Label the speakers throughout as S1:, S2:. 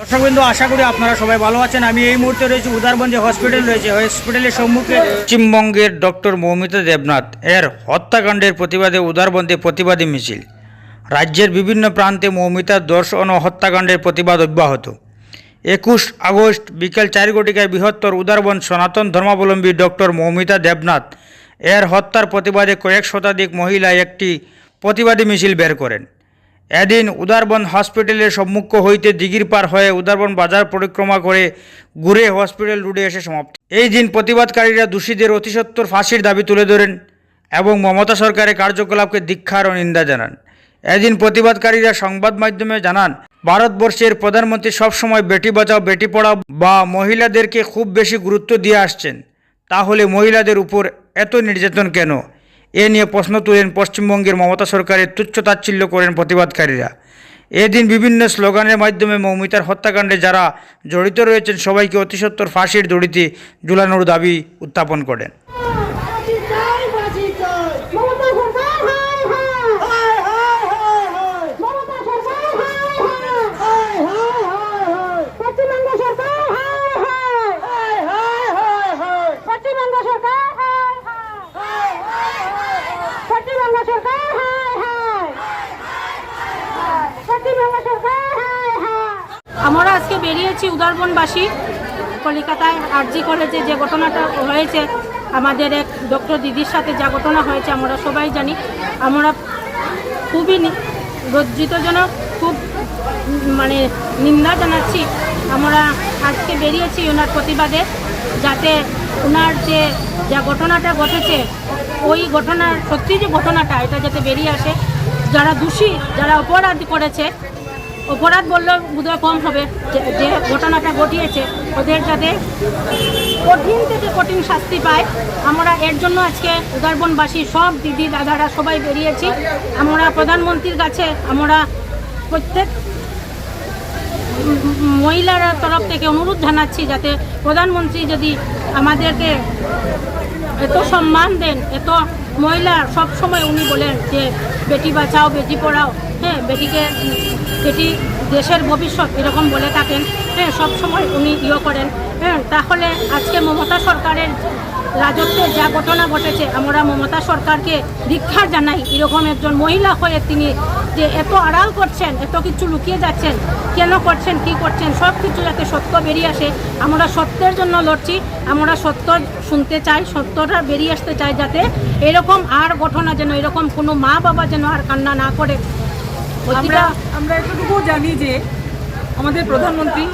S1: দর্শকবৃন্দ, আশা করি আপনারা সবাই ভালো আছেন। আমি এই মুহূর্তে রয়েছি উদারবঞ্জে হসপিটাল রয়েছে হসপিটালের সম্মুখে। পশ্চিমবঙ্গের ডক্টর মৌমিতা দেবনাথ এর হত্যাকাণ্ডের প্রতিবাদে উদারবন্দে প্রতিবাদী মিছিল। রাজ্যের বিভিন্ন প্রান্তে মৌমিতার দর্শন ও হত্যাকাণ্ডের প্রতিবাদ অব্যাহত। একুশ আগস্ট বিকেল চার ঘটিকায় বৃহত্তর উদারবন সনাতন ধর্মাবলম্বী ডক্টর মৌমিতা দেবনাথ এর হত্যার প্রতিবাদে কয়েক শতাধিক মহিলা একটি প্রতিবাদী মিছিল বের করেন। এদিন উদারবন হসপিটালের সম্মুখ হইতে দিঘির পার হয়ে উদারবন বাজার পরিক্রমা করে ঘুরে হসপিটাল রোডে এসে সমাপ্ত। এই দিন প্রতিবাদকারীরা দোষীদের অতিসত্বর ফাঁসির দাবি তুলে ধরেন এবং মমতা সরকারের কার্যকলাপকে দীক্ষার ও নিন্দা জানান। এদিন প্রতিবাদকারীরা সংবাদ মাধ্যমে জানান, ভারতবর্ষের প্রধানমন্ত্রী সবসময় বেটি বাঁচাও, বেটি পড়াও বা মহিলাদেরকে খুব বেশি গুরুত্ব দিয়ে আসছেন। তাহলে মহিলাদের উপর এত নির্যাতন কেন? এ নিয়ে প্রশ্ন তুলেন পশ্চিমবঙ্গের মমতা সরকারের তুচ্ছ তাচ্ছিল্য করেন প্রতিবাদকারীরা। এদিন বিভিন্ন স্লোগানের মাধ্যমে মৌমিতার হত্যাকাণ্ডে যারা জড়িত রয়েছেন, সবাইকে অতিসত্বর ফাঁসির দড়িতে ঝুলানোর দাবি উত্থাপন করেন
S2: বাজি চাই বাজি চাই মমতা সরকার হায় হায় হায় হায় হায় মমতা সরকার হায় হায় হায় হায় হায় পশ্চিমবঙ্গ সরকার হায় হায় হায় হায় হায় হায় পশ্চিমবঙ্গ সরকার হায় হায় হায় হায় হায় পশ্চিমবঙ্গ সরকার হায় হায় পশ্চিমবঙ্গ সরকার হায় হায়
S3: আমরা আজকে বেরিয়েছি উদারবনবাসী, কলিকাতায় আরজি কলেজে যে ঘটনাটা হয়েছে, আমাদের এক ডক্টর দিদির সাথে যা ঘটনা হয়েছে, আমরা সবাই জানি। আমরা খুবই লজ্জিতজনক, খুব মানে নিন্দা জানাচ্ছি। আমরা আজকে বেরিয়েছি ওনার প্রতিবাদে, যাতে ওনার যে যা ঘটনাটা ঘটেছে, ওই ঘটনার সত্যি যে ঘটনাটা, এটা যাতে বেরিয়ে আসে। যারা দোষী, যারা অপরাধ করেছে অপরাধ বললেও বোধহয় কম হবে। যে ঘটনাটা ঘটিয়েছে, ওদের যাতে কঠিন থেকে কঠিন শাস্তি পায়। আমরা এর জন্য আজকে উদারবনবাসী সব দিদি, দাদারা সবাই বেরিয়েছি। আমরা প্রধানমন্ত্রীর কাছে, আমরা প্রত্যেক মহিলার তরফ থেকে অনুরোধ জানাচ্ছি যাতে প্রধানমন্ত্রী যদি আমাদেরকে এত সম্মান দেন, এত মহিলা সব সময় উনি বলেন যে, বেটি বাঁচাও, বেটি পড়াও। হ্যাঁ বেটিকে বেটি দেশের ভবিষ্যৎ এরকম বলে থাকেন। হ্যাঁ সবসময় উনি ইয়ে করেন। হ্যাঁ তাহলে আজকে মমতা সরকারের রাজত্বে যা ঘটনা ঘটেছে, আমরা মমতা সরকারকে দীক্ষার জানাই। এরকম একজন মহিলা হয়ে তিনি যে এত আড়াল করছেন, এত কিছু লুকিয়ে যাচ্ছেন, কেন করছেন, কি করছেন, সব কিছু যাতে সত্য বেরিয়ে আসে। আমরা সত্যের জন্য লড়ছি, আমরা সত্য শুনতে চাই, সত্যটা বেরিয়ে আসতে চাই যাতে এরকম আর ঘটনা যেন, এরকম কোনো মা বাবা যেন আর কান্না না করে।
S4: আমরা আমরা এতটুকু জানি যে আমাদের প্রধানমন্ত্রী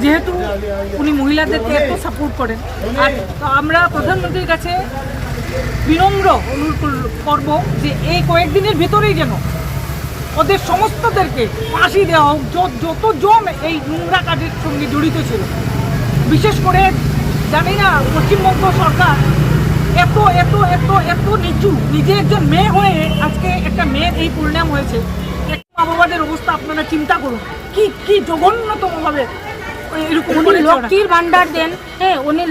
S4: যেহেতু উনি মহিলাদেরকে এত সাপোর্ট করেন। আর তো আমরা প্রধানমন্ত্রীর কাছে বিনম্র অনুরোধ কর- করব যে এই কয়েকদিনের ভিতরেই যেন ওদের সমস্তদেরকে ফাঁসি দেওয়া হোক, যত- যতজন এই নোংরা কাজের সঙ্গে জড়িত ছিল। বিশেষ করে জানি না পশ্চিমবঙ্গ সরকার এত এত এত নিচু। নিজে একজন মেয়ে হয়ে আজকে একটা মেয়ের এই পরিণাম হয়েছে। মা বাবাদের অবস্থা আপনারা চিন্তা করুন। কি কি জঘন্যতম
S3: উনি লক্ষ্মীর ভান্ডার দেন। হ্যাঁ উনি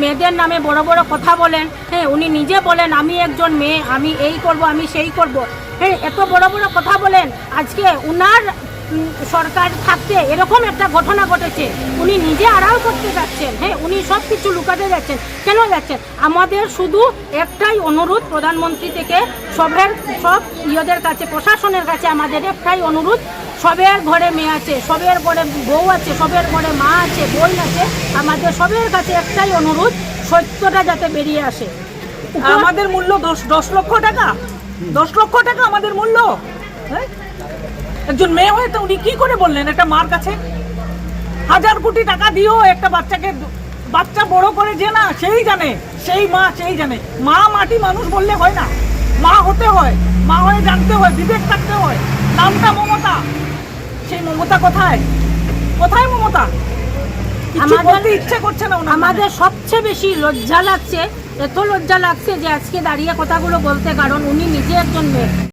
S3: মেয়েদের নামে বড় বড় কথা বলেন। হ্যাঁ উনি নিজে বলেন আমি একজন মেয়ে আমি এই করব আমি সেই করব। হ্যাঁ এত বড় বড় কথা বলেন। আজকে উনার সরকার থাকতে এরকম একটা ঘটনা ঘটেছে। উনি নিজে আড়াল করতে যাচ্ছেন হ্যাঁ উনি সব কিছু লুকাতে যাচ্ছেন। কেন যাচ্ছেন? আমাদের শুধু একটাই অনুরোধ প্রধানমন্ত্রী থেকে, সবের সব ইয়েদের কাছে, প্রশাসনের কাছে আমাদের একটাই অনুরোধ, সবের ঘরে মেয়ে আছে, সবের ঘরে বউ আছে, সবের ঘরে মা আছে, বোন আছে, আমাদের সবের কাছে একটাই অনুরোধ, সত্যটা যাতে বেরিয়ে আসে।
S4: আমাদের মূল্য দশ দশ লক্ষ টাকা। দশ লক্ষ টাকা আমাদের মূল্য। হ্যাঁ? একজন মেয়ে হয়ে তো উনি কি করে বললেন একটা মার কাছে? হাজার কোটি টাকা দিয়েও একটা বাচ্চাকে বাচ্চা বড় করে যে না সেই জানে সেই মা সেই জানে। মা মাটি মানুষ বললে হয় না। মা হতে হয় মা হয়ে জানতে হয় বিবেক থাকতে হয়। নামটা মমতা। সেই মমতা কোথায়? কোথায় মমতা? কিছু ইচ্ছে করছে না ওনার
S3: আমাদের সবচেয়ে বেশি লজ্জা লাগছে এত লজ্জা লাগছে যে আজকে দাঁড়িয়ে কথাগুলো বলতে কারণ উনি নিজে একজন মেয়ে।